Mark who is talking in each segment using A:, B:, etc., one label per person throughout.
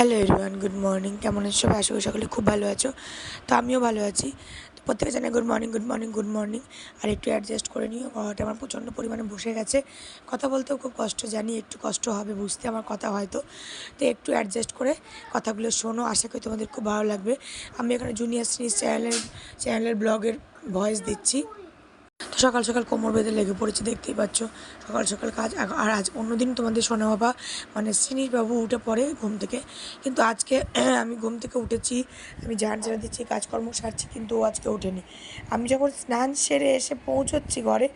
A: Hello everyone good morning কেমন আছো? সবাই আশা করি সকলে খুব ভালো আছো। তো আমিও ভালো আছি। তো প্রত্যেকে জানাই good morning good morning good morning আর একটু অ্যাডজাস্ট করে নিও। গলাটা আমার প্রচণ্ড পরিমাণে বসে গেছে। কথা বলতেও খুব কষ্ট, জানি একটু কষ্ট হবে বুঝতে আমার কথা হয়তো। তো একটু অ্যাডজাস্ট করে কথাগুলো শোনো। আশা করি তোমাদের খুব ভালো লাগবে। আমি এখানে জুনিয়র সিরিজ চ্যানেলের চ্যানেলের ব্লগের ভয়েস দিচ্ছি। তো সকাল সকাল কোমর বেঁধে লেগে পড়েছে, দেখতেই পাচ্ছ। সকাল সকাল কাজ আর আজ অন্যদিন তোমাদের সোনা বাবা মানে বাবু উঠে পড়ে ঘুম থেকে। কিন্তু আজকে আমি ঘুম থেকে উঠেছি, আমি ঝাড় ঝাড়া দিচ্ছি, কাজকর্ম সারছি, কিন্তু ও আজকে ওঠেনি। আমি যখন স্নান সেরে এসে পৌঁছচ্ছি ঘরে,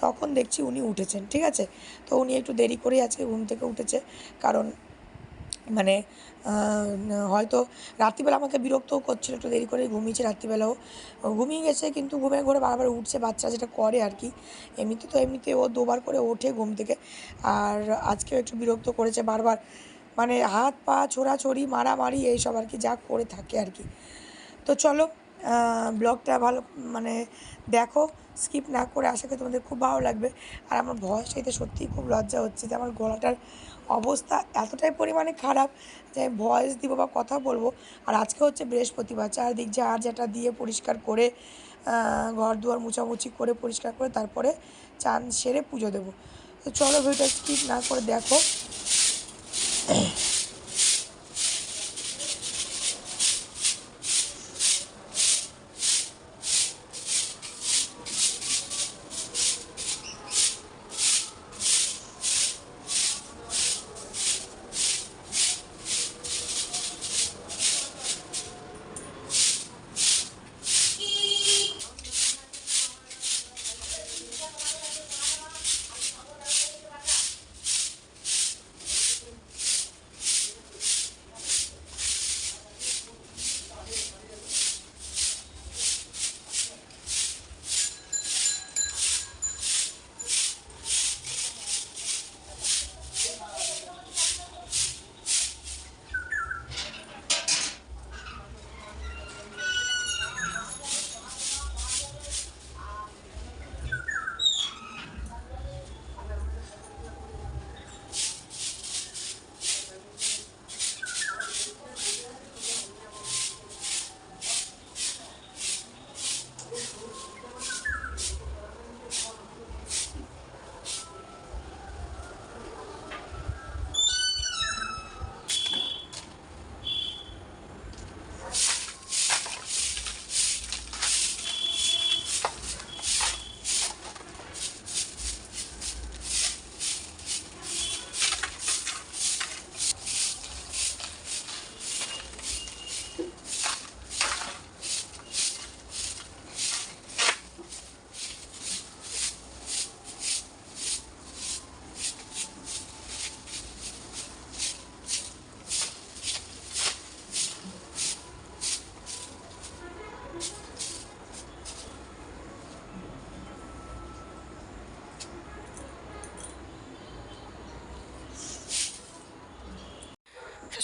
A: তখন দেখছি উনি উঠেছেন, ঠিক আছে? তো উনি একটু দেরি করেই আজকে ঘুম থেকে উঠেছে। কারণ মানে হয়তো রাত্রিবেলা আমাকে বিরক্তও করছিল, একটু দেরি করে ঘুমিয়েছে রাত্রিবেলাও। ঘুমিয়ে গেছে, কিন্তু ঘুমিয়ে ঘরে বারবার উঠছে, বাচ্চা যেটা করে আর কি। এমনিতে তো এমনিতে ও দুবার করে ওঠে ঘুম থেকে। আর আজকেও একটু বিরক্ত করেছে বারবার। মানে হাত, পা, ছোড়াছড়ি, মারামারি, এইসব আর কি, যা করে থাকে আর কি। তো চলো ব্লগটা ভালো মানে দেখো, স্কিপ না করে আশা করি তোমাদের খুব ভালো লাগবে। আর আমার ভয়েসটা এতে সত্যিই খুব লজ্জা হচ্ছে যে আমার গলাটার অবস্থা এতটাই পরিমাণে খারাপ যে ভয়েস দিব বা কথা বলব। আর আজকে হচ্ছে বৃহস্পতিবার, চারদিক ঝাড় যেটা দিয়ে পরিষ্কার করে ঘর দুয়ার মুছামুছি করে পরিষ্কার করে তারপরে চান সেরে পুজো দেবো। তো চলো ভিডিওটা স্কিপ না করে দেখো।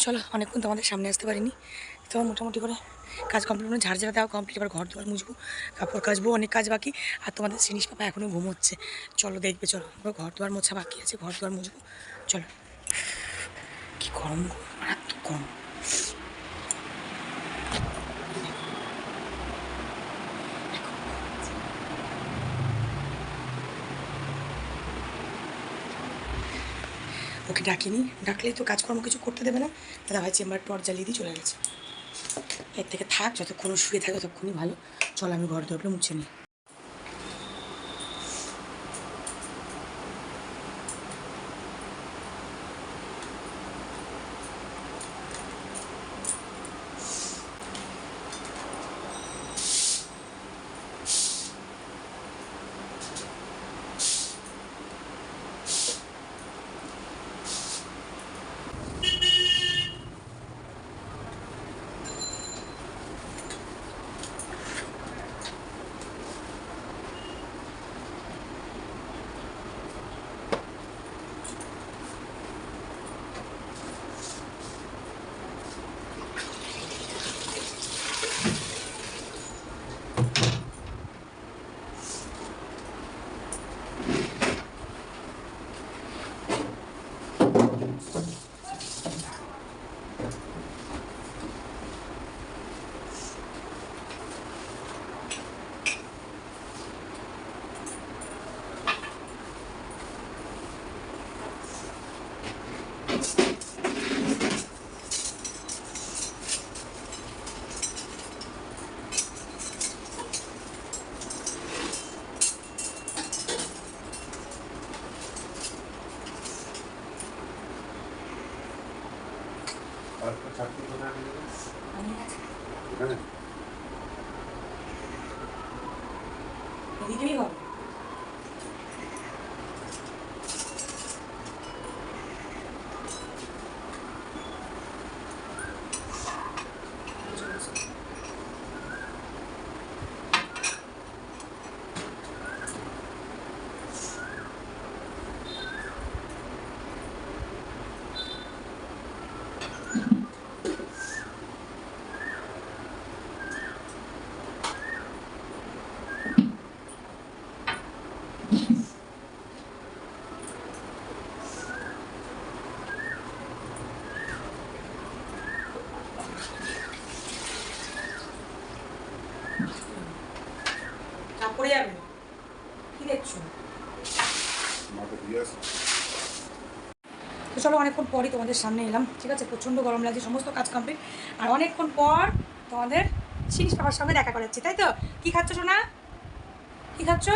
A: চলো, অনেকক্ষণ তোমাদের সামনে আসতে পারিনি। তো মোটামুটি করে কাজ কমপ্লিট মানে ঝাড় ঝাড়া দেওয়া কমপ্লিট এবার ঘর দুয়ার মুছবো, কাপড় কাচবো, অনেক কাজ বাকি, আর তোমাদের জিনিস পাপা এখনও ঘুমোচ্ছে চলো, দেখবে, চলো এবার ঘর দুয়ার মোছা বাকি আছে, ঘর দুয়ার মুছবো। চলো। কি গরম গরম মারাত্মক গরম। ওকে ডাকিনি। ডাকলেই তো কাজকর্ম কিছু করতে দেবে না। দাদা ভাই চেম্বার টর্চ জ্বালিয়ে দিয়ে চলে গেছে। এর থেকে থাক, যতক্ষণ শুয়ে থাকে ততক্ষণই ভালো। চল আমি ঘর দরটা মুছে নিই।
B: Thank you. এখানে
A: পড়ে যাবে। কি দেখছ? তো চলো অনেকক্ষণ পরই তোমাদের সামনে এলাম। ঠিক আছে প্রচণ্ড গরম লাগছে সমস্ত কাজ কমপ্লিট আর অনেকক্ষণ পর তোমাদের শিরিষ বাবার সঙ্গে দেখা করাচ্ছি তাই তো? কি খাচ্ছ সোনা? কি খাচ্ছ?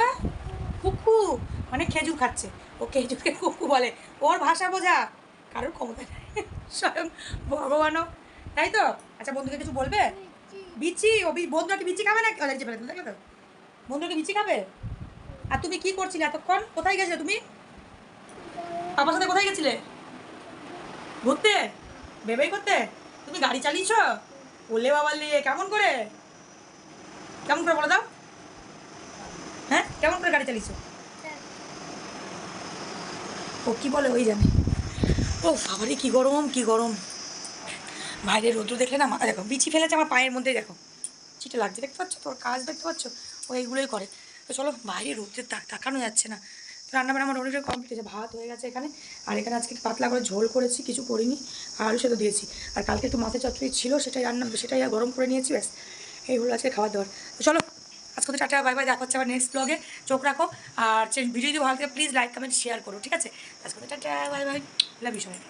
A: কুকু। মানে খেজুর খাচ্ছে। ও খেজুরকে কুকু বলে। ওর ভাষা বোঝা। কারোর ক্ষমতা নেই। স্বয়ং ভগবানও। তাই তো? আচ্ছা বন্ধুকে কিছু বলবে? বিচি? ও বি- বন্ধুরা কি বিচি খাবে না দেখতে পেলে তো, দেখলে তো বন্ধুরা কি বিচি খাবে? আর তুমি কি করছিলে এতক্ষণ? কোথায় গেছিলে তুমি? বাবার সাথে কোথায় গেছিলে? ঘুরতে? বেবাই করতে? তুমি গাড়ি চালিয়েছ? বললে বাবার লিয়ে কেমন করে? কেমন করে বলে দাও। হ্যাঁ? কেমন করে গাড়ি চালিয়েছো? ও কি বলে ওই জানে। ও বাবারে, কি গরম কি গরম। বাইরে রোদ্র দেখলে না মাথা দেখো। বিচি ফেলেছে আমার পায়ের মধ্যে দেখো। চিটে লাগছে, দেখতে পাচ্ছ? তোর কাজ দেখতে পাচ্ছ? ও এইগুলোই করে। তো চলো বাইরে রোদ্রের তাক তাকানো যাচ্ছে না। রান্না বান্না আমার অনেকটা কমপ্লিট হয়েছে। ভাত হয়ে গেছে এখানে। আর এখানে আজকে পাতলা করে ঝোল করেছি, কিছু করিনি। আলু সেদ্ধ দিয়েছি। আর কালকে একটু মাছের চচ্চড়ি ছিল, সেটাই রান্না, সেটাই আর গরম করে নিয়েছি, ব্যাস। এই হলো আজকে খাবার দাবার। তো চলো, আজকে তো টাটা, বাই বাই, দেখা হচ্ছে আবার নেক্সট ব্লগে চোখ রাখো। আর ভিডিও যদি ভালো থাকে প্লিজ লাইক কমেন্ট শেয়ার করো, ঠিক আছে? আজকে তো টাটা, বাই বাই। সবাই